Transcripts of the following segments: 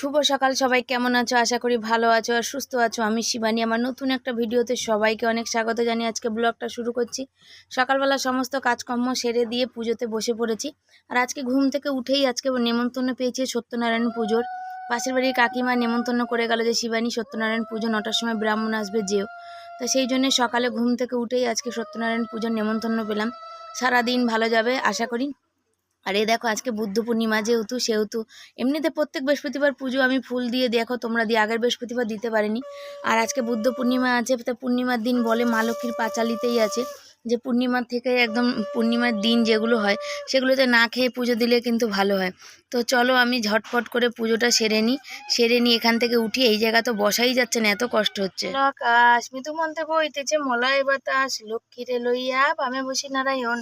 শুভ সকাল সবাই, কেমন আছো? আশা করি ভালো আছো আর সুস্থ আছো। আমি শিবানী, আমার নতুন একটা ভিডিওতে সবাইকে অনেক স্বাগত জানিয়ে আজকে ব্লগটা শুরু করছি। সকালবেলা সমস্ত কাজকর্ম সেরে দিয়ে পুজোতে বসে পড়েছি। আর আজকে ঘুম থেকে উঠেই আজকে নেমন্তন্ন পেয়েছি সত্যনারায়ণ পুজোর। পাশের বাড়ির কাকিমা নেমন্তন্ন করে গেল যে, শিবানী, সত্যনারায়ণ পুজো নটার সময় ব্রাহ্মণ আসবে, যেও। তো সেই জন্য সকালে ঘুম থেকে উঠেই আজকে সত্যনারায়ণ পুজোর নেমন্তন্ন পেলাম। সারাদিন ভালো যাবে, আশা করি। আর এ দেখো আজকে বুদ্ধ পূর্ণিমা যেহেতু, সেহেতু এমনিতে প্রত্যেক বৃহস্পতিবার পুজো আমি ফুল দিয়ে দেখো, তোমরা দিয়ে আগের বৃহস্পতিবার দিতে পারিনি। আর আজকে বুদ্ধ পূর্ণিমা আছে, তো পূর্ণিমার দিন বলে মা লক্ষ্মীর পাঁচালিতেই আছে। যে পূর্ণিমার থেকে একদম পূর্ণিমার দিন যেগুলো হয়, সেগুলোতে না খেয়ে পুজো দিলে কিন্তু ভালো হয়। তো চলো আমি ঝটপট করে পুজোটা সেরে নিই। সেরে নিই এখান থেকে উঠি, এই জায়গা তো বসাই যাচ্ছে না, এত কষ্ট হচ্ছে। আকাশ, মৃদু মন্ত্রে বইতেছে, মলায় বাতাস, লক্ষ্মীরে লইয়া বামে বসি নারায়ণ।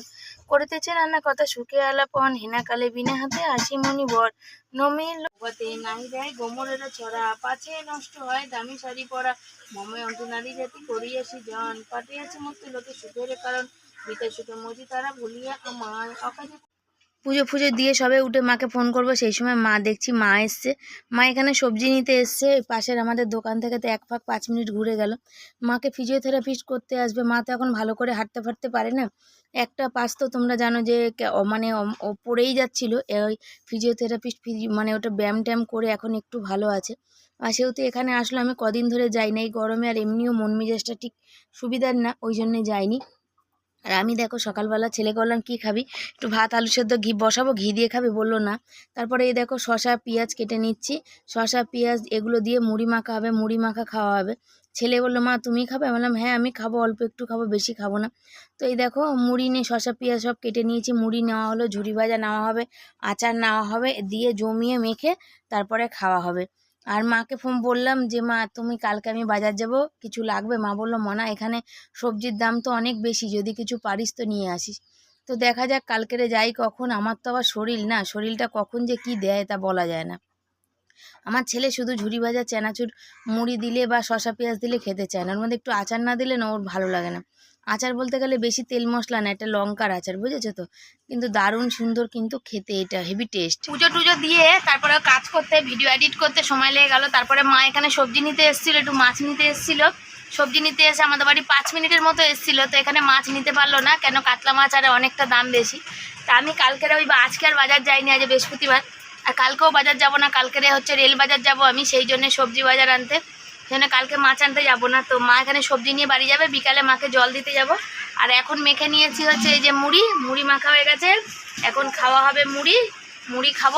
করিতেছে নানা কথা সুখে আলাপন হেনাকালে বিনা হাতে আসি মনি বর। নমির লোকতে নাই দেয় গোমরের ছড়া। পাছে নষ্ট হয়, দামি শাড়ি পরা। মমে অন্ত নারী জাতি করিয়াছি জন। পাঠিয়াছে মুক্তি লোকে সুখের কারণ। বিতে সুখে মজি তারা ভুলিয়া আমার অকাজে পুজো ফুজো দিয়ে সবে উঠে মাকে ফোন করব। সেই সময় মা দেখছি, মা এসছে। মা এখানে সবজি নিতে এসছে। পাশের আমাদের দোকান থেকে তো এক ফাঁক পাঁচ মিনিট ঘুরে গেল। মাকে ফিজিওথেরাপিস্ট করতে আসবে। মা তো এখন ভালো করে হাঁটতে ফাটতে পারে না। একটা পাশ তো তোমরা জানো যে মানে পড়েই যাচ্ছিল। ওই ফিজিওথেরাপিস্ট ফিজি মানে ওটা ব্যায়াম ট্যায়াম করে এখন একটু ভালো আছে। আর সেহেতু এখানে আসলে। আমি কদিন ধরে যাই না। এই গরমে আর এমনিও মন মেজাজটা ঠিক সুবিধার না। ওই জন্যে যাইনি। আর আমি দেখো সকালবেলা ছেলেকে বললাম কী খাবি? একটু ভাত, আলু সেদ্ধ, ঘি বসাবো, ঘি দিয়ে খাবে, বলল না। তারপরে এই দেখো শশা পেঁয়াজ কেটে নিচ্ছি। শশা পেঁয়াজ এগুলো দিয়ে মুড়ি মাখা হবে, মুড়ি মাখা খাওয়া হবে। ছেলে বলল, মা তুমি খাবে? আমি বললাম হ্যাঁ আমি খাব, অল্প একটু খাব, বেশি খাব না। তো এই দেখো মুড়ি নিয়ে শশা পেঁয়াজ সব কেটে নিয়েছি। মুড়ি নেওয়া হলো, ঝুড়ি ভাজা নেওয়া হবে, আচার নেওয়া হবে, দিয়ে জমিয়ে মেখে তারপরে খাওয়া হবে। আর মাকে ফোন বললাম যে, মা, তুমি কালকে আমি বাজার যাব, কিছু লাগবে? মা বলল, মনা, এখানে সবজির দাম তো অনেক বেশি, যদি কিছু পারিস তো নিয়ে আসিস। তো দেখা যাক কালকেরে যাই কখন, আমার তো আবার শরীর না, শরীরটা কখন যে কি দেয় তা বলা যায় না। আমার ছেলে শুধু ঝুড়ি ভাজা, চানাচুর, মুড়ি দিলে বা শশা পেঁয়াজ দিলে খেতে চায় না, ওর মধ্যে একটু আচার না দিলে না, ওর ভালো লাগে না। আচার বলতে গেলে বেশি তেল মশলা না, এটা লঙ্কার আচার, বুঝেছ তো? কিন্তু দারুণ সুন্দর কিন্তু খেতে এটা, হেভি টেস্ট পুজো টুজো দিয়ে তারপরে কাজ করতে ভিডিও এডিট করতে সময় লেগে গেল। তারপরে মা এখানে সবজি নিতে এসেছিল, একটু মাছ নিতে এসেছিল। সবজি নিতে এসে আমাদের বাড়ি পাঁচ মিনিটের মতো এসেছিল, তো এখানে মাছ নিতে পারল না, কেন কাতলা মাছ আর অনেকটা দাম বেশি। তা আমি কালকের ওই আজকে আর বাজার যাইনি, আজ বৃহস্পতিবার। আর কালকেও বাজার যাব না, কালকেরে হচ্ছে রেল বাজার যাব আমি, সেই জন্য সবজি বাজার আনতে। জন্য কালকে মাছ আনতে যাব না। তো মা এখানে সবজি নিয়ে বাড়ি যাবে, বিকালে মাকে জল দিতে যাব। আর এখন মেখে নিয়েছি হচ্ছে এই যে মুড়ি মুড়ি মাখা হয়ে গেছে। এখন খাওয়া হবে মুড়ি মুড়ি খাব।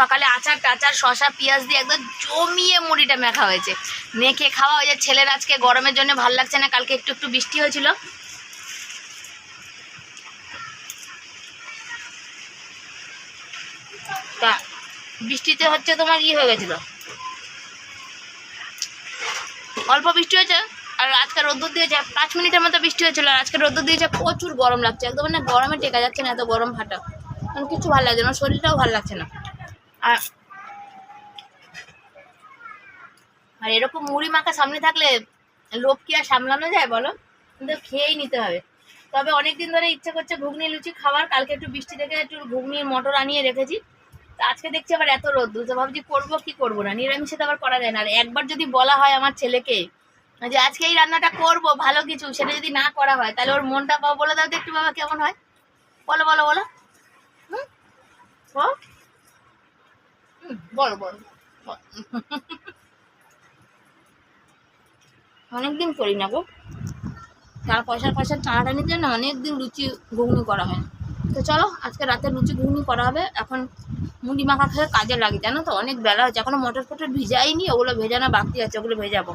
সকালে আচার টাচার শশা পেঁয়াজ দিয়ে একদম জমিয়ে মুড়িটা মেখা হয়েছে। মেখে খাওয়া যে ছেলের আজকে গরমের জন্য ভালো লাগছে না, কালকে একটু একটু বৃষ্টি হয়েছিল। তা বৃষ্টিতে হচ্ছে তোমার ই হয়ে গেছিল? অল্প বৃষ্টি হয়েছে আর আজকে রোদ্দুর দিয়েছে। পাঁচ মিনিটের মতো বৃষ্টি হয়েছিল আর আজকে রোদ্দুর দিয়েছে, প্রচুর গরম লাগছে। একদম মানে গরমে টেকা যাচ্ছে না এত গরম ফাটা কারণ কিছু ভালো লাগছে না শরীরটাও ভালো লাগছে না। আর আর এরকম মুড়ি মাখা সামনে থাকলে লোভ কি আর সামলানো যায় বলো? কিন্তু খেয়েই নিতে হবে। তবে অনেক দিন ধরে ইচ্ছে করছে ঘুগনি, লুচি খাওয়ার। কালকে একটু বৃষ্টি থেকে একটু ঘুগনির মটর আনিয়ে রেখেছি। আজকে দেখছি আবার এত রোদ তো ভাবছি করব কি করব না? নিরামিষে তো আবার করা যায় না। আর একবার যদি বলা হয় আমার ছেলেকে যে আজকে এই রান্নাটা করব, ভালো কিছু, সেটা যদি না করা হয়, তাহলে ওর মনটা বাবা বলে দাও একটু বাবা কেমন হয়। বলো বলো বলো। বলো। বলো। অনেকদিন করি না গো। তার পয়সার পয়সার টানাটানির জন্য অনেকদিন লুচি ঘুগনি করা হয় না। তো চলো, আজকে রাতে লুচি ঘুগনি করা হবে। এখন মুড়ি মাখা খেয়ে কাজে লাগে, জানো তো? অনেক বেলা হচ্ছে এখনও মটর ফটর ভিজাইনি, ওগুলো ভেজানো বাকি আছে, ওগুলো ভেজাবো।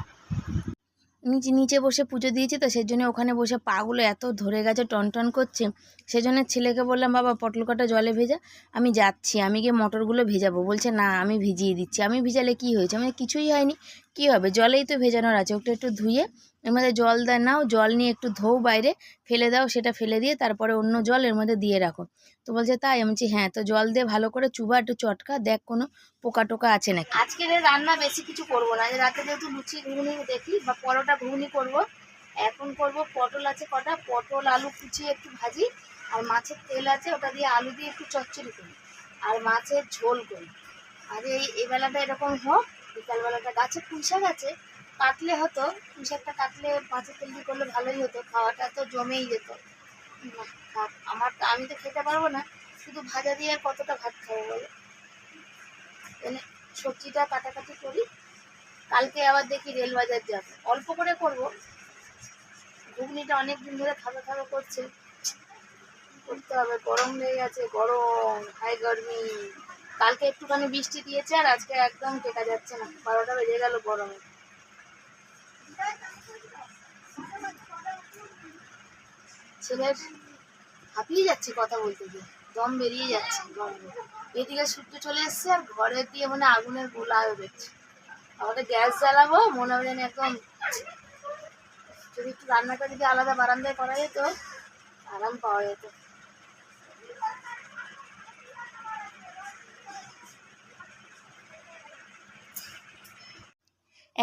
নিচে নিচে বসে পুজো দিয়েছি তো, সেই জন্য ওখানে বসে পাগুলো এত ধরে গেছে টন টন করছে সেজন্য ছেলেকে বললাম, বাবা পটল কটা জলে ভেজা, আমি যাচ্ছি, আমি গিয়ে মটরগুলো ভেজাবো। বলছে, না, আমি ভিজিয়ে দিচ্ছি। আমি ভিজালে কি হয়েছে? আমি কিছুই হয়নি। কি হবে? জলেই তো ভেজানোর আছে। ওটা একটু ধুয়ে এর মধ্যে জল দেয় নাও, জল নিয়ে একটু ধোও বাইরে, ফেলে দাও, সেটা ফেলে দিয়ে তারপরে অন্য জল এর মধ্যে দিয়ে রাখো। তো বলছে তাই, আমি বলছি হ্যাঁ তো জল দিয়ে ভালো করে চুবা একটু চটকা, দেখ কোনো পোকা টোকা আছে নাকি। আজকের এই রান্না বেশি কিছু করব না রাতে যেহেতু লুচি ঘুগনি দেখি বা পরোটা ঘুগনি করব, এখন করব পটল আছে কটা, পটল, আলু কুচিয়ে একটু ভাজি, আর মাছের তেল আছে, ওটা দিয়ে আলু দিয়ে একটু চচ্চড়ি করি, আর মাছের ঝোল করি। আর এই এই বেলাটা এরকম হোক বিকালবেলাটা গাছে পুঁই শাক আছে, কাটলে হতো পুঁই শাকটা কাটলে মাছের তেল করলে ভালোই হতো, খাওয়াটা তো জমেই যেত। আমার তো, আমি তো খেতে পারব না, শুধু ভাজা দিয়ে কতটা ভাত খাব বলো? সবজিটা কাটাকাটি করি, কালকে আবার দেখি রেলবাজার যাব। অল্প করে করব, ঘুগনিটা অনেক দিন ধরে খাবে খাবে করছে। করতে হবে, গরম হয়ে গেছে, গরম, হাই গরমি। কালকে একটুখানি বৃষ্টি দিয়েছে আর আজকে একদম টেকা যাচ্ছে না। বারোটা বেজে গেল গরমে। ছেলের হাঁপিয়ে যাচ্ছে কথা বলতে গিয়ে। দম বেরিয়ে যাচ্ছে গরমে। এদিকে সূর্য চলে এসছে আর ঘরের দিয়ে মানে আগুনের গোলা হয়ে বেরছে। আমাদের গ্যাস জ্বালাবো, মনে হবে যেন একদম যদি একটু রান্নাটা যদি আলাদা বারান্দায় করা যেত, আরাম পাওয়া যেত।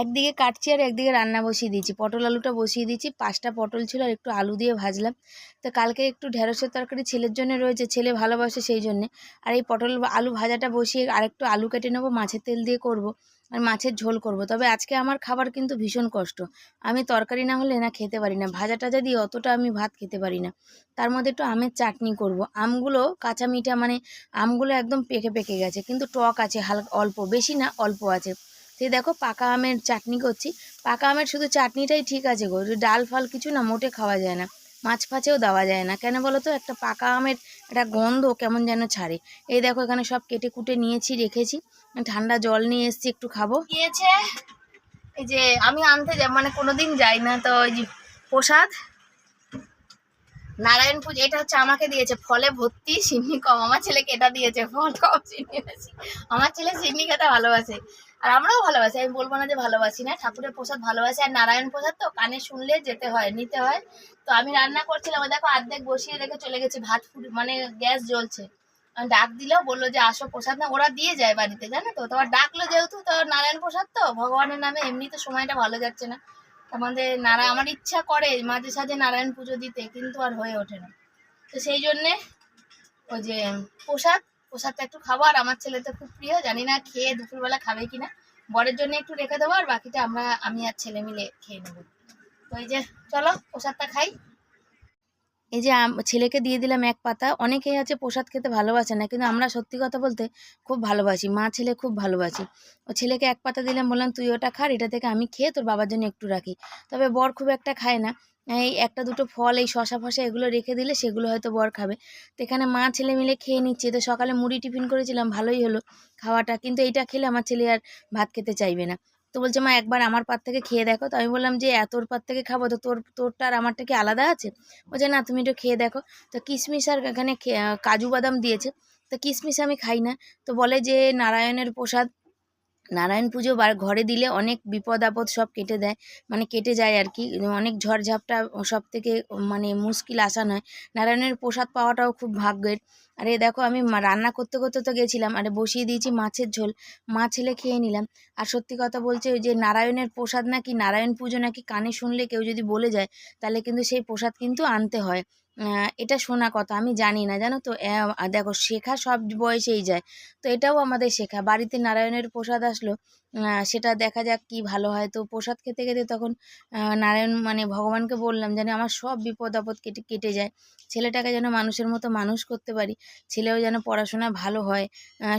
একদিকে কাটছি আর একদিকে রান্না বসিয়ে দিয়েছি। পটল আলুটা বসিয়ে দিয়েছি, পাঁচটা পটল ছিল আর একটু আলু দিয়ে ভাজলাম। তো কালকে একটু ঢেঁড়সের তরকারি ছেলের জন্য রয়েছে, ছেলে ভালোবাসে সেই জন্যে। আর এই পটল আলু ভাজাটা বসিয়ে আর একটু আলু কেটে নেব, মাছের তেল দিয়ে করব আর মাছের ঝোল করব। তবে আজকে আমার খাবার কিন্তু ভীষণ কষ্ট। আমি তরকারি না হলে না খেতে পারি না। ভাজা টাজা দিয়ে অতটা আমি ভাত খেতে পারি না। তার মধ্যে একটু আমের চাটনি করব। আমগুলো কাঁচা মিঠা মানে আমগুলো একদম পেকে পেকে গেছে। কিন্তু টক আছে হালকা, অল্প। বেশি না, অল্প আছে। সেই দেখো পাকা আমের চাটনি করছি। পাকা আমের শুধু চাটনিটাই ঠিক আছে গো ডাল ফাল কিছু না, মোটে খাওয়া যায় না। মাছ ফাছেও দেওয়া যায় না। কেন বলো তো? একটা পাকা আমের একটা গন্ধ কেমন যেন ছাড়ে। এই দেখো এখানে সব কেটে কুটে নিয়েছি, রেখেছি। ঠান্ডা জল নিয়ে এসেছি, একটু খাব। গিয়েছে এই যে আমি আনতে যাই মানে কোনোদিন যাই না, তো ওই যে প্রসাদ। নারায়ণ পুজো, এটা হচ্ছে আমাকে দিয়েছে। ফলে ভর্তি, সিন্নি কম। আমার ছেলেকে এটা দিয়েছে। ফল কম, সিন্নি আমার ছেলে সিন্নি খেতে ভালোবাসে। আর আমরাও ভালোবাসি, আমি বলব না যে ভালোবাসি না। ঠাকুরের প্রসাদ ভালোবাসি, আর নারায়ণ প্রসাদ তো কানে শুনলে যেতে হয়, নিতে হয়। তো আমি রান্না করছিলাম, দেখো অর্ধেক বসিয়ে রেখে চলে গেছে, ভাত ফুট মানে গ্যাস জ্বলছে। ডাক দিলেও বলল যে আসো প্রসাদ না, ওরা দিয়ে যায় বাড়িতে, জানো তো? তোমার ডাকলো যেহেতু, তো নারায়ণ প্রসাদ তো? ভগবানের নামে এমনি তো সময়টা ভালো যাচ্ছে না। আমাদের নারা, আমার ইচ্ছা করে মাঝে সাঝে নারায়ণ পুজো দিতে, কিন্তু আর হয়ে ওঠে না। তো সেই জন্যে ওই যে প্রসাদ প্রসাদটা একটু খাব, আর আমার ছেলে তো খুব প্রিয়, জানি না খেয়ে দুপুরবেলা খাবে কিনা। বরের জন্য একটু রেখে দেবো, আর বাকিটা আমরা, আমি আর ছেলে মিলে খেয়ে নেব। তো এই যে, চলো প্রসাদটা খাই। এই যে ছেলেকে দিয়ে দিলাম এক পাতা, অনেকেই আছে প্রসাদ খেতে ভালোবাসে না, কিন্তু আমরা সত্যি কথা বলতে খুব ভালোবাসি, মা ছেলে খুব ভালোবাসি। ও ছেলেকে এক পাতা দিলাম, বললাম, তুই ওটা খা, আর এটা থেকে আমি খেয়ে তোর বাবার জন্য একটু রাখি। তবে বর খুব একটা খায় না। এই একটা দুটো ফল, এই শশা ফশা এগুলো রেখে দিলে সেগুলো হয়তো বর খাবে। তো এখানে মা ছেলে মিলে খেয়ে নিচ্ছে। তো সকালে মুড়ি টিফিন করেছিলাম, ভালোই হলো খাওয়াটা। কিন্তু এইটা খেলে আমার ছেলে আর ভাত খেতে চাইবে না। তো বলছে, মা, একবার আমার পাত থেকে খেয়ে দেখো। তো আমি বললাম, যে, এতর পাত থেকে খাব? তো তোর, তোরটা আর আমারটা কি আলাদা আছে? বলছে, না, তুমি একটু খেয়ে দেখো। তো কিশমিশ আর এখানে কাজু বাদাম দিয়েছে। তো কিশমিশ আমি খাই না। তো বলে যে, নারায়ণের প্রসাদ নারায়ণ পুজো বার ঘরে দিলে অনেক বিপদ আপদ সব কেটে দেয়। মানে কেটে যায় আর কি অনেক ঝড়ঝাপটা সব থেকে মানে মুশকিল আসান নয়। নারায়ণের প্রসাদ পাওয়াটাও খুব ভাগ্যের। আরে দেখো আমি রান্না করতে করতে তো গেছিলাম। আরে বসিয়ে দিয়েছি মাছের ঝোল। মা ছেলে খেয়ে নিলাম। আর সত্যি কথা বলছে ওই যে নারায়ণের প্রসাদ নাকি, নারায়ণ পুজো নাকি কানে শুনলে কেউ যদি বলে যায়, তাহলে কিন্তু সেই প্রসাদ কিন্তু আনতে হয়। এটা শোনা কথা, আমি জানি না, জানো তো? দেখো, শেখা সব বয়সেই যায়। তো এটাও আমাদের শেখা। বাড়িতে নারায়ণের প্রসাদ আসলো সেটা দেখা যাক কি ভালো হয়। তো প্রসাদ খেতে খেতে তখন নারায়ণ মানে ভগবানকে বললাম যেন আমার সব বিপদ আপদ কেটে কেটে যায়। ছেলেটাকে যেন মানুষের মতো মানুষ করতে পারি, ছেলেও যেন পড়াশোনা ভালো হয়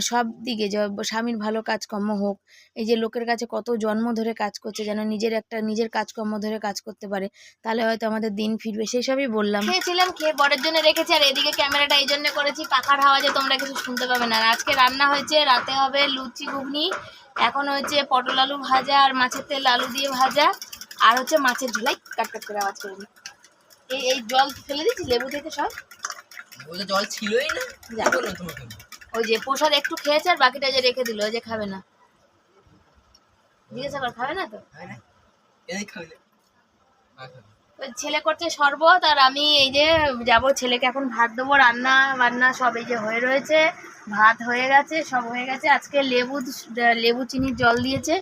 সব দিকে যে, স্বামীর ভালো কাজকর্ম হোক, এই যে লোকের কাছে কত জন্ম ধরে কাজ করছে, যেন নিজের একটা, নিজের কাজকর্ম ধরে কাজ করতে পারে, তাহলে হয়তো আমাদের দিন ফিরবে, সেই সবই বললাম। খেয়েছিলাম, খেয়ে বরের জন্য রেখেছি, আর এদিকে ক্যামেরাটা এই জন্য করেছি, পাখার আওয়াজে তোমরা কিছু শুনতে পাবে না। আজকে রান্না হয়েছে, রাতে হবে লুচি ঘুগনি এখন হচ্ছে পটল আলু ভাজা আর মাছের তেল আলু দিয়ে ভাজা। আর হচ্ছে মাছের ঝোলাই কাট কাট করে আওয়াজ করে এই এই জল ফেলে দিচ্ছি লেবু থেকে সব। জল ছিলই না ওই যে প্রসাদ একটু খেয়েছে আর বাকিটা যে রেখে দিল ওই যে খাবে না। জিজ্ঞাসা কর খাবে না তো? ছেলে করছে শরবত আর আমি এই যে যাব ছেলেকে এখন ভাত দেবো রান্না বান্না সব এই যে হয়ে রয়েছে। ভাত হয়ে গেছে সব হয়ে গেছে। আজকে লেবু লেবু চিনির জল দিয়েছে।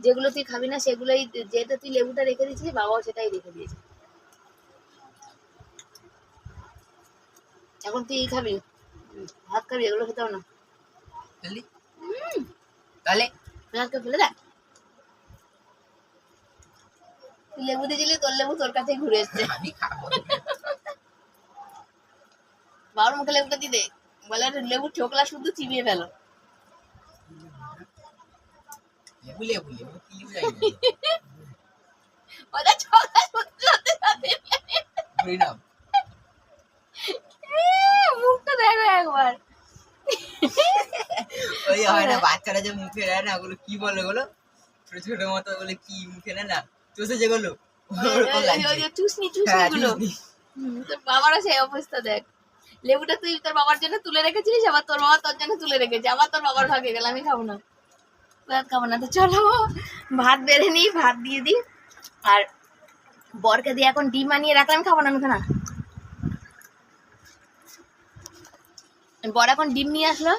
যেগুলো তুই খাবি না সেগুলোই যেটা তুই লেবুটা রেখে দিয়েছিস বাবাও সেটাই রেখে দিয়েছে। এখন তুই খাবি? ভাত খাবি? এগুলো খেতেও না? তাহলে? পেঁয়াজকে ফেলে দেখ। তুই লেবু দিয়েছিলি তোর লেবু তোর কাছে ঘুরে এসছে। বাবার মুখে লেবুটা দিয়ে দে। বলে লেবু ঠোকলা শুধু চিবিয়ে ফেলো। ওটা শুধু সাথে সাথে মুখটা দেখো একবার। ওই হয় না বাচ্চারা যে মুখে নেয় না ওগুলো কি বলে ওগুলো ছোট ছোট মতো ওগুলো কি মুখে নেয় না চষে যেগুলো ওরকম হ্যাঁ, গুলো বাবারও সেই অবস্থা দেখ। লেবুটা তুই তোর বাবার জন্য তুলে রেখেছিলিস আবার তোর বাবা তোর জন্য তুলে রেখেছে। আবার তোর বাবার ভাগে গেল আমি খাব না। ভাত খাব না তো চলো ভাত বেড়ে নিই ভাত দিয়ে দিই। আর বরকে দিয়ে এখন ডিম আনিয়ে রাখলাম খাব না আমি খানা বর এখন ডিম নিয়ে আসলো।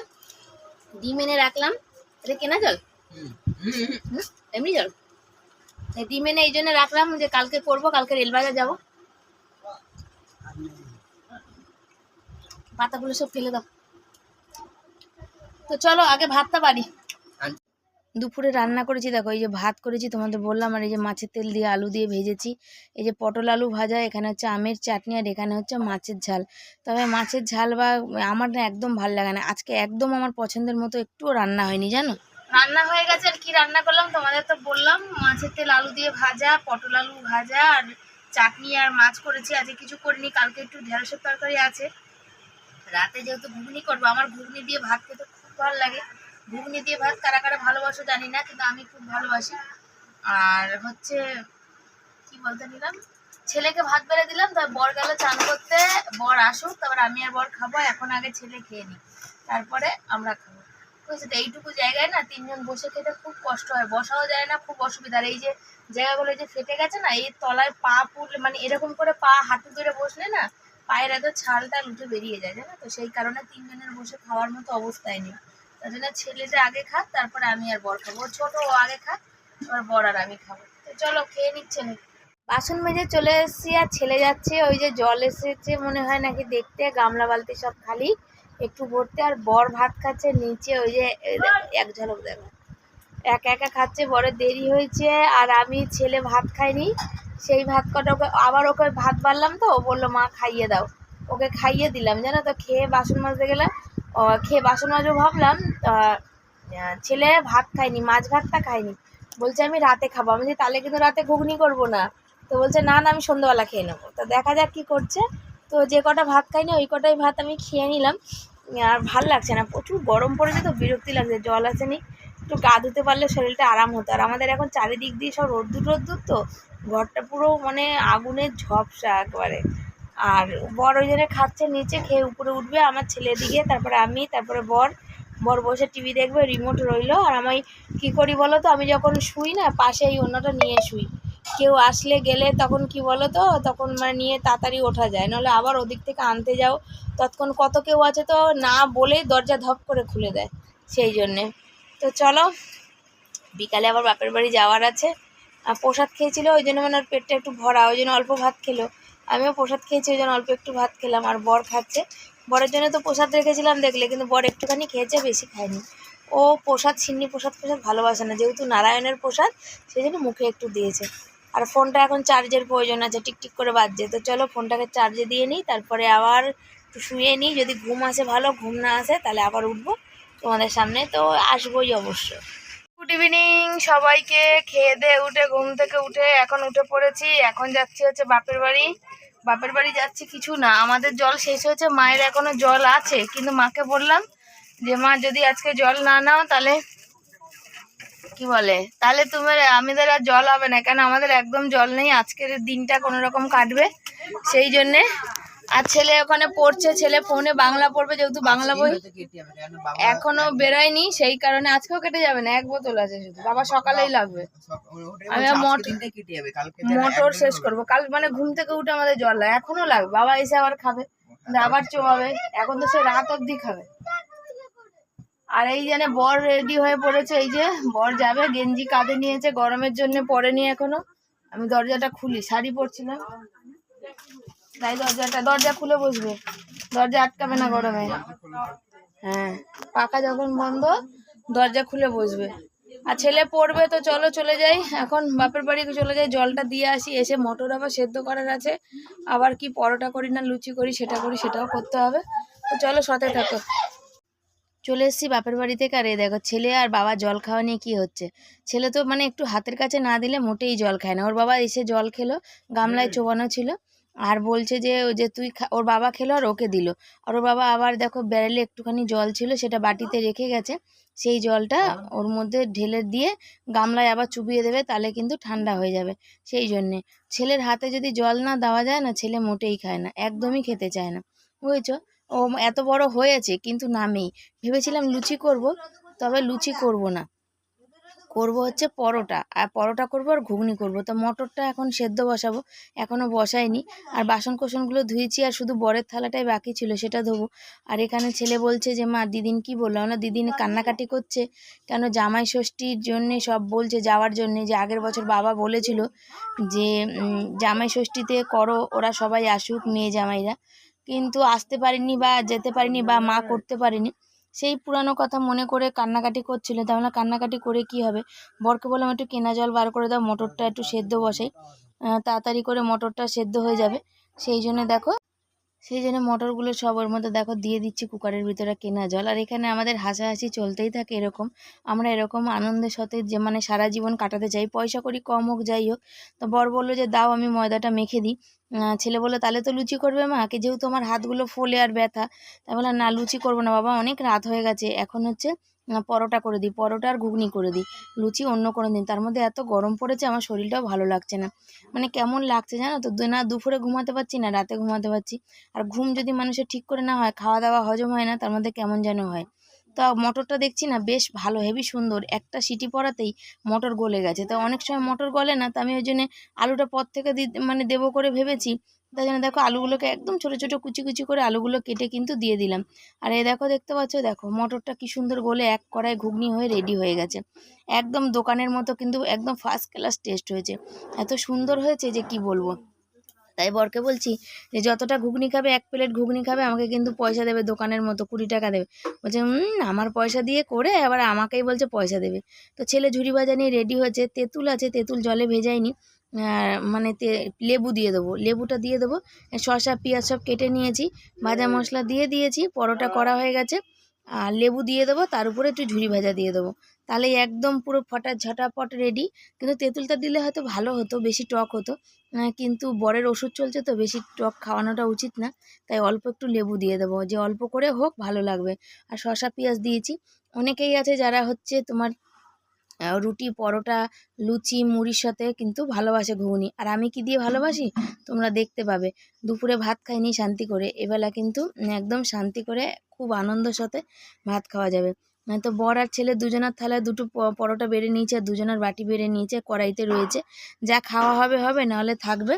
ডিম এনে রাখলাম। এটা কেনা জল? এমনি জল। এই ডিম এনে এই জন্য রাখলাম যে কালকে করব কালকে রেলবাজার যাব। পাতাগুলো সব ফেলে দাও। তো চলো আগে ভাতটা বাড়ি। দুপুরে রান্না করেছি দেখো এই যে ভাত করেছি তোমাদের বললাম আর এই যে মাছের তেল দিয়ে আলু দিয়ে ভেজেছি। এই যে পটল আলু ভাজা এখানে হচ্ছে আমের চাটনি আর এখানে হচ্ছে মাছের ঝাল। তবে মাছের ঝাল বা আমার না একদম ভালো লাগে না। আজকে একদম আমার পছন্দের মতো একটুও রান্না হয়নি জানো? রান্না হয়ে গেছে আর কি রান্না করলাম তোমাদের তো বললাম মাছের তেল আলু দিয়ে ভাজা পটল আলু ভাজা আর চাটনি আর মাছ করেছি আজকে কিছু করিনি কালকে একটু ঢেঁড়সের তরকারি আছে। রাতে যেহেতু ঘুগনি করব, আমার ঘুগনি দিয়ে ভাত খেতে খুব ভালো লাগে। ঘুগনি দিয়ে ভাত কারা কারা ভালোবাসো জানি না, কিন্তু আমি খুব ভালোবাসি। আর হচ্ছে, কি বলতে নিলাম? ছেলেকে ভাত বেড়ে দিলাম তারপর বর গেল চান করতে, বর আসুক, তারপর আমি আর বর খাব, এখন আগে ছেলে খেয়ে নিই, তারপরে আমরা খাব। বুঝছ তো এইটুকু জায়গায় না তিনজন বসে খেতে খুব কষ্ট হয়, বসাও যায় না, খুব অসুবিধা। আর এই যে জায়গাগুলো যে ফেটে গেছে না, এই তলায় পা পুড়লে মানে এরকম করে পা হাঁটু ধরে বসলে না পায়ের এত ছালটা উঠে বেরিয়ে যায়, জানো তো? সেই কারণে তিনজনের বসে খাওয়ার মতো অবস্থায় নেই। তার জন্য ছেলেটা আগে খাক, তারপরে আমি আর বর খাব। ছোট, ও আগে খাক এবার বর আর আমি খাব। তো চলো, খেয়ে নিচ্ছে না বাসন মেজে চলে এসেছি আর ছেলে যাচ্ছে। ওই যে জল এসেছে, মনে হয় নাকি দেখতে। গামলা, বালতি সব খালি। একটু ভরতে, আর বর ভাত খাচ্ছে। নিচে ওই যে এক ঝলক দেখো। একা একা খাচ্ছে, বড় দেরি হয়েছে আর আমি ছেলে ভাত খাইনি। সেই ভাত কটা ওকে, আবার ওকে ভাত বাড়লাম তো, ও বলল, মা, খাইয়ে দাও। ওকে খাইয়ে দিলাম, জানো তো, খেয়ে বাসন মাজতে গেলাম। খেয়ে বাসন মাজবো ভাবলাম ছেলে ভাত খায়নি মাছ ভাতটা খায়নি বলছে, আমি রাতে খাব। আমি তাহলে কিন্তু রাতে ঘুগনি করব না। তো বলছে, না না, আমি সন্ধ্যাবেলা খেয়ে নেব। তো দেখা যাক কি করছে। তো যে কটা ভাত খাইনি, ওই কটাই ভাত আমি খেয়ে নিলাম। আর ভালো লাগছে না, প্রচুর গরম পড়েছে তো, বিরক্তি লাগছে, জল আসেনি। একটু গা ধুতে পারলে শরীরটা আরাম হতো। আর আমাদের এখন চারিদিক দিয়ে সব রোদ্দুর রোদ্দুর তো, ঘরটা পুরো মানে আগুনের ঝপসা একবারে। আর বর ওই জন্য খাচ্ছে নিচে, খেয়ে উপরে উঠবে। আমার ছেলে দিকে তারপরে আমি, তারপরে বর। বর বসে টিভি দেখবে রিমোট রইল। আর আমি কি করি বলো তো, আমি যখন শুই না, পাশে এই অন্যটা নিয়ে শুই। কেউ আসলে গেলে তখন কি বলো তো, তখন মানে নিয়ে তাড়াতাড়ি ওঠা যায়। নাহলে আবার ওদিক থেকে আনতে যাও। ততক্ষণ কত কেউ আছে তো না বলেই দরজা ধপ করে খুলে দেয়। সেই জন্যে। তো চলো, বিকালে আবার বাপের বাড়ি যাওয়ার আছে। প্রসাদ খেয়েছিল, ওই জন্য মানে ওর পেটটা একটু ভরা, ওই জন্য অল্প ভাত খেলো। আমিও প্রসাদ খেয়েছি, ওই জন্য অল্প একটু ভাত খেলাম, আর বর খাচ্ছে। বরের জন্য তো প্রসাদ রেখেছিলাম দেখলে, কিন্তু বর একটুখানি খেয়েছে, বেশি খায়নি। ও প্রসাদ, সিন্নি প্রসাদ প্রসাদ ভালোবাসে না, যেহেতু নারায়ণের প্রসাদ, সেই জন্য মুখে একটু দিয়েছে। আর ফোনটা এখন চার্জের প্রয়োজন আছে, টিকটিক করে বাজছে। তো চলো ফোনটাকে চার্জে দিয়ে নিই, তারপরে আবার একটু শুয়ে নিই। যদি ঘুম আসে ভালো, ঘুম না আসে, তাহলে আবার উঠবো। তোমাদের সামনে, তো আসবোই অবশ্য। গুড ইভিনিং সবাইকে। খেয়ে দিয়ে উঠে, ঘুম থেকে উঠে, এখন উঠে পড়েছি। এখন যাচ্ছি হচ্ছে বাপের বাড়ি। বাপের বাড়ি যাচ্ছি কিছু না, আমাদের জল শেষ হয়েছে, মায়ের এখনও জল আছে। কিন্তু মাকে বললাম যে, মা, যদি আজকে জল না নাও, তাহলে কি বলে? তাহলে তোমার, আমাদের আর জল হবে না, কেন আমাদের একদম জল নেই। আজকের দিনটা কোনো রকম কাটবে। সেই জন্যে আর ছেলে ওখানে পড়ছে, ছেলে ফোনে বাংলা পড়বে, যেহেতু বাংলা বই এখনও বেরোয়নি, সেই কারণে আজকেও কেটে যাবে না, এক বোতল আছে শুধু। বাবা সকালেই লাগবে। আমি মোটর শেষ করব। কাল মানে ঘুম থেকে উঠে আমাদের জল লাগে, এখনও লাগবে। বাবা এসে আবার খাবে আবার চোবাবে এখন তো সে রাত অব্দি খাবে। আর এই জন্য বর রেডি হয়ে পড়েছে, এই যে বর যাবে, গেঞ্জি কাঁধে নিয়েছে, গরমের জন্য পরেনি এখনও। আমি দরজাটা খুলি, শাড়ি পরছিলাম। তাই দরজাটা দরজা খুলে বসবে। দরজা আটকাবে না গরমে। হ্যাঁ পাখা যখন বন্ধ দরজা খুলে বসবে। আর ছেলে পড়বে তো চলো চলে যাই। এখন বাপের বাড়ি চলে যাই জলটা দিয়ে আসি এসে মোটর আবার সেদ্ধ করার আছে। আবার কি পরোটা করি না লুচি করি সেটা করি সেটাও করতে হবে। তো চলো সতে থাকো। চলে এসেছি বাপের বাড়ি থেকে আর এই দেখো ছেলে আর বাবা জল খাওয়া নিয়ে কী হচ্ছে? ছেলে তো মানে একটু হাতের কাছে না দিলে মোটেই জল খায় না। ওর বাবা এসে জল খেলো গামলায় চোবানো ছিল। আর বলছে যে ও যে তুই খা- ওর বাবা খেলো আর ওকে দিল। আর ওর বাবা আবার দেখো ব্যারেলে একটুখানি জল ছিল সেটা বাটিতে রেখে গেছে। সেই জলটা ওর মধ্যে ঢেলে দিয়ে গামলায় আবার চুবিয়ে দেবে তাহলে কিন্তু ঠান্ডা হয়ে যাবে। সেই জন্যে ছেলের হাতে যদি জল না দেওয়া যায় না ছেলে মোটেই খায় না একদমই খেতে চায় না। বুঝেছ? ও এত বড় হয়েছে কিন্তু নামেই। ভেবেছিলাম লুচি করব তবে লুচি করব না। করব হচ্ছে পরোটা। আর পরোটা করব আর ঘুগনি করব। তো মটরটা এখন সেদ্ধ বসাবো। এখনও বসাইনি। আর বাসন কোসনগুলো ধুয়েছি আর শুধু বরের থালাটাই বাকি ছিল, সেটা ধোবো। আর এখানে ছেলে বলছে যে, মা, দিদিন কি বলল? না দিদিন কান্নাকাটি করছে। কেন জামাই ষষ্ঠীর জন্যে সব বলছে যাওয়ার জন্যে যে, আগের বছর বাবা বলেছিল যে জামাই ষষ্ঠীতে করো, ওরা সবাই আসুক মেয়ে জামাইরা। কিন্তু আসতে পারিনি বা যেতে পারিনি বা মা করতে পারেনি। সেই পুরানো কথা মনে করে কান্নাকাটি করছিল, তাহলে কান্নাকাটি করে কি হবে? বরকে বললাম, একটু কেনা জল বার করে দাও, মোটরটা একটু সেদ্ধ বসাই। তাড়াতাড়ি করে মোটরটা সেদ্ধ হয়ে যাবে। সেই জন্য দেখো সেই জন্য মটরগুলো সব ওর মধ্যে দেখো দিয়ে দিচ্ছি কুকারের ভিতরে কেনা জল। আর এখানে আমাদের হাসাহাসি চলতেই থাকে এরকম। আমরা এরকম আনন্দের সাথে যে মানে সারা জীবন কাটাতে চাই, পয়সা করি, কম হোক, যাই হোক। তো বর বলল যে, দাও, আমি ময়দাটা মেখে দিই। ছেলে বলল, তাহলে তো লুচি করবে মা। কি যেহেতু আমার হাতগুলো ফোলে আর ব্যথা। তাই বললাম না, লুচি করব না বাবা, অনেক রাত হয়ে গেছে। এখন হচ্ছে পরোটা করে দিই, পরোটা আর ঘুগনি করে দিই, লুচি অন্য কোনো দিন। তার মধ্যে এত গরম পড়েছে, আমার শরীরটাও ভালো লাগছে না। মানে কেমন লাগছে জানো তো? না দুপুরে ঘুমাতে পারছি না, রাতে ঘুমাতে পারছি। আর ঘুম যদি মানুষের ঠিক করে না হয় খাওয়া দাওয়া হজম হয় না, তার মধ্যে কেমন যেন হয়। তা মটরটা দেখছি না, বেশ ভালো, হেভি সুন্দর। একটা সিটি পড়াতেই মটর গলে গেছে। তো অনেক সময় মটর গলে না, তো আমি ওই জন্যে আলুটা পর থেকে দি মানে দেবো করে ভেবেছি তাই জন্য দেখো আলুগুলোকে একদম ছোটো ছোটো কুচি কুচি করে আলুগুলো কেটে কিন্তু দিয়ে দিলাম। আর এই দেখো দেখতে পাচ্ছ, দেখো মটরটা কি সুন্দর গলে এক কড়াই ঘুগনি হয়ে রেডি হয়ে গেছে। একদম দোকানের মতো কিন্তু একদম ফার্স্ট ক্লাস টেস্ট হয়েছে। এত সুন্দর হয়েছে যে কি বলব? তাই বরকে বলছি যে যতটা ঘুগনি খাবে, এক প্লেট ঘুগনি খাবে, আমাকে কিন্তু পয়সা দেবে, দোকানের মতো কুড়ি টাকা দেবে। বলছে আমার পয়সা দিয়ে করে আবার আমাকেই বলছে পয়সা দেবে। তো ছেলে ঝুড়ি ভাজা নিয়ে রেডি হয়েছে, তেঁতুল আছে, তেঁতুল জলে ভেজাইনি আর মানে তে, লেবু দিয়ে দেবো। লেবুটা দিয়ে দেবো। শসা, পেঁয়াজ সব কেটে নিয়েছি। ভাজা মশলা দিয়ে দিয়েছি। পরোটা করা হয়ে গেছে। আর লেবু দিয়ে দেবো। তার উপরে একটু ঝুড়ি ভাজা দিয়ে দেবো। তাহলে একদম পুরো ফটা, ঝটাপট রেডি কিন্তু তেঁতুলটা দিলে হয়তো ভালো হতো, বেশি টক হতো। কিন্তু বরের ওষুধ চলছে তো, বেশি টক খাওয়ানোটা উচিত না। তাই অল্প একটু লেবু দিয়ে দেবো। যে অল্প করে হোক, ভালো লাগবে। আর শসা, পেঁয়াজ দিয়েছি। অনেকেই আছে যারা হচ্ছে তোমার রুটি, পরোটা, লুচি, মুড়ির সাথে কিন্তু ভালোবাসে ঘুগনি। আর আমি কি দিয়ে ভালোবাসি? তোমরা দেখতে পাবে। দুপুরে ভাত খাইনি, শান্তি করে। এবেলা কিন্তু একদম শান্তি করে, খুব আনন্দের সাথে ভাত খাওয়া যাবে। তো বর আর ছেলে দুজনের থালায় দুটো পরোটা বেড়ে নিয়েছে, আর দুজনের বাটি বেড়ে নিয়েছে, কড়াইতে রয়েছে। যা খাওয়া হবে হবে, নাহলে থাকবে।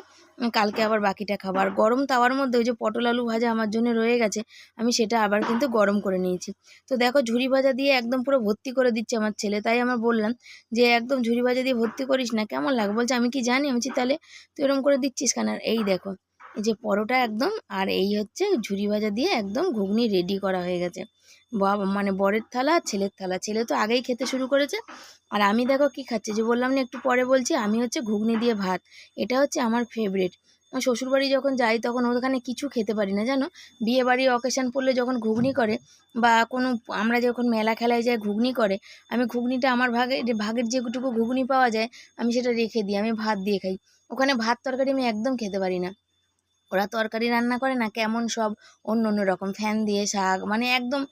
কালকে আবার বাকিটা খাব। আর গরম তাওয়ার মধ্যে, ওই যে পটল আলু ভাজা আমার জন্য রয়ে গেছে, আমি সেটা আবার কিন্তু গরম করে নিয়েছি। তো দেখো, ঝুড়ি ভাজা দিয়ে একদম পুরো ভর্তি করে দিচ্ছে আমার ছেলে। তাই আমার বললাম যে, একদম ঝুড়ি ভাজা দিয়ে ভর্তি করিস না, কেমন লাগে? বলছে, আমি কি জানি? আমি তাহলে তুই এরকম করে দিচ্ছিস কেন? আর এই দেখো, এই যে পরোটা একদম, আর এই হচ্ছে ঝুড়ি ভাজা দিয়ে একদম ঘুগনি রেডি করা হয়ে গেছে। মানে বরের থালা আর ছেলের থালা। ছেলে তো আগেই খেতে শুরু করেছে। আর আমি দেখো কি খাচ্ছি? যে বললাম না, একটু পরে বলছি, আমি হচ্ছে ঘুগনি দিয়ে ভাত। এটা হচ্ছে আমার ফেভারিট শ্বশুরবাড়ি যখন যাই, তখন ওখানে কিছু খেতে পারি না, জানো? বিয়ে বাড়ি অকেশান পড়লে যখন ঘুগনি করে, বা কোনো, আমরা যখন মেলা খেলায় যাই, ঘুগনি করে, আমি ঘুগনিটা আমার ভাগে, ভাগের যেটুকু ঘুগনি পাওয়া যায়, আমি সেটা রেখে দিই, আমি ভাত দিয়ে খাই। ওখানে ভাত তরকারি আমি একদম খেতে পারি না। ওরা তরকারি রান্না করে না কেমন সব অন্য অন্য রকম ফ্যান দিয়ে শাক মানে একদম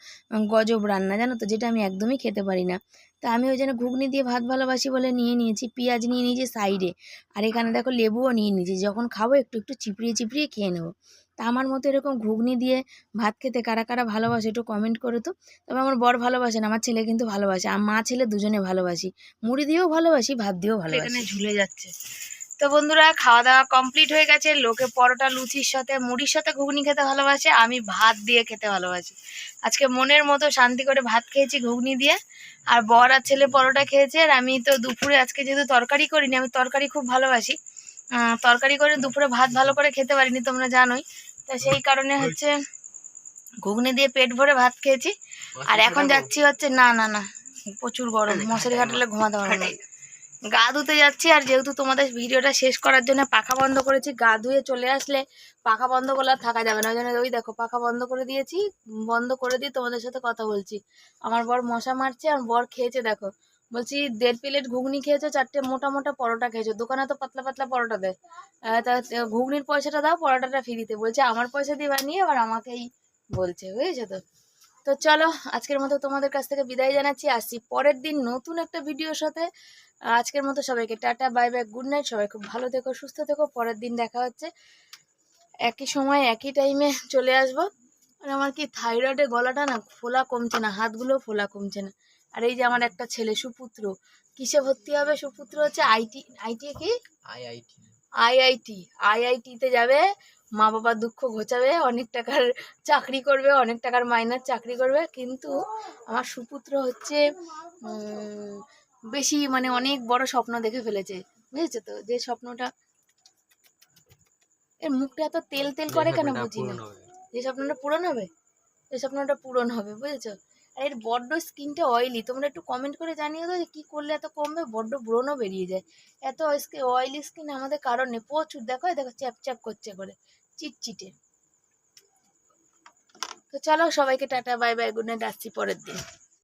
গজব রান্না জানো তো? যেটা আমি একদমই খেতে পারি না। তা আমি ওই জন্য ঘুগনি দিয়ে ভাত ভালোবাসি বলে নিয়ে নিয়েছি পেঁয়াজ নিয়ে নিয়েছি সাইডে। আর এখানে দেখো লেবুও নিয়ে নিয়েছি যখন খাব একটু একটু চিপড়িয়ে চিপড়িয়ে খেয়ে নেব। তা আমার মতো এরকম ঘুগনি দিয়ে ভাত খেতে কারা কারা ভালোবাসে একটু কমেন্ট করো তো। তবে আমার বর ভালোবাসে না আমার ছেলে কিন্তু ভালোবাসে আর মা ছেলে দুজনে ভালোবাসি। মুড়ি দিয়েও ভালোবাসি ভাত দিয়েও ভালোবাসি। এখানে ঝুলে যাচ্ছে। তো বন্ধুরা খাওয়া দাওয়া কমপ্লিট হয়ে গেছে। লোকে পরোটা লুচির সাথে মুড়ির সাথে ঘুগনি খেতে ভালোবাসে। আমি ভাত দিয়ে খেতে ভালোবাসি। আজকে মনের মতো শান্তি করে ভাত খেয়েছি ঘুগনি দিয়ে। আর বর আর ছেলে পরোটা খেয়েছে। আর আমি তো দুপুরে আজকে যেহেতু তরকারি করিনি আমি তরকারি খুব ভালোবাসি। তরকারি করে দুপুরে ভাত ভালো করে খেতে পারিনি তোমরা জানোই। তো সেই কারণে হচ্ছে ঘুগনি দিয়ে পেট ভরে ভাত খেয়েছি। আর এখন যাচ্ছি হচ্ছে না না না প্রচুর গরম। মশারি খাটালে ঘুমাতে পারব না। গা ধুতে যাচ্ছি আর যেহেতু তোমাদের ভিডিওটা শেষ করার জন্য পাখা বন্ধ করেছি, গা ধুয়ে চলে আসলে পাখা বন্ধ করলে আর থাকা যাবে না। ওই জন্য ওই দেখো, পাখা বন্ধ করে দিয়েছি, বন্ধ করে দিয়ে তোমাদের সাথে কথা বলছি। আমার বর মশা মারছে আর বর খেয়েছে দেখো। বলছি, দেড় প্লেট ঘুগনি খেয়েছো, চারটে মোটা মোটা পরোটা খেয়েছো। দোকানে তো পাতলা পাতলা পরোটা দেয়। তা ঘুগনির পয়সাটা দাও, পরোটাটা ফ্রিতে। বলছে, আমার পয়সা দিয়ে বানিয়ে আবার আমাকেই বলছে বুঝেছ তো? তো চলো, আজকের মতো তোমাদের কাছ থেকে বিদায় জানাচ্ছি। আসছি পরের দিন নতুন একটা ভিডিওর সাথে। আজকের মতো সবাইকে tata bye bye good night. সবাই খুব ভালো থেকো সুস্থ থেকো। পরের দিন দেখা হচ্ছে। একই সময় একই টাইমে চলে আসব। আর আমার কি থাইরয়েডের গলাটা না ফোলা কমছে না হাতগুলো ফোলা কমছে না। আর এই যে আমার একটা ছেলে সুপুত্র কিসে ভর্তি হবে সুপুত্র হচ্ছে আইটি আইটি কি? আইআইটি আইআইটি আইআইটিতে যাবে মা বাবার দুঃখ ঘোচাবে অনেক টাকার চাকরি করবে অনেক টাকার মাইনার চাকরি করবে। কিন্তু আমার সুপুত্র হচ্ছে বেশি মানে অনেক বড় স্বপ্ন দেখে ফেলেছে বুঝেছ তো? যে স্বপ্নটা এর মুখটা এত তেল তেল করে কেন বুঝি না? যে স্বপ্নটা পূরণ হবে? যে স্বপ্নটা পূরণ হবে বুঝেছ? আর এর বড্ড স্কিনটা অয়েলি তোমরা একটু কমেন্ট করে জানিয়ে দাও যে কী করলে এত কমবে? বড্ড ব্রণও বেরিয়ে যায়। এত অয়েলি স্কিন আমাদের কারণে প্রচুর দেখো দেখো চ্যাপ চ্যাপ করছে করে চিটচিটে। তো চলো সবাইকে tata bye bye good night আসছি পরের দিন।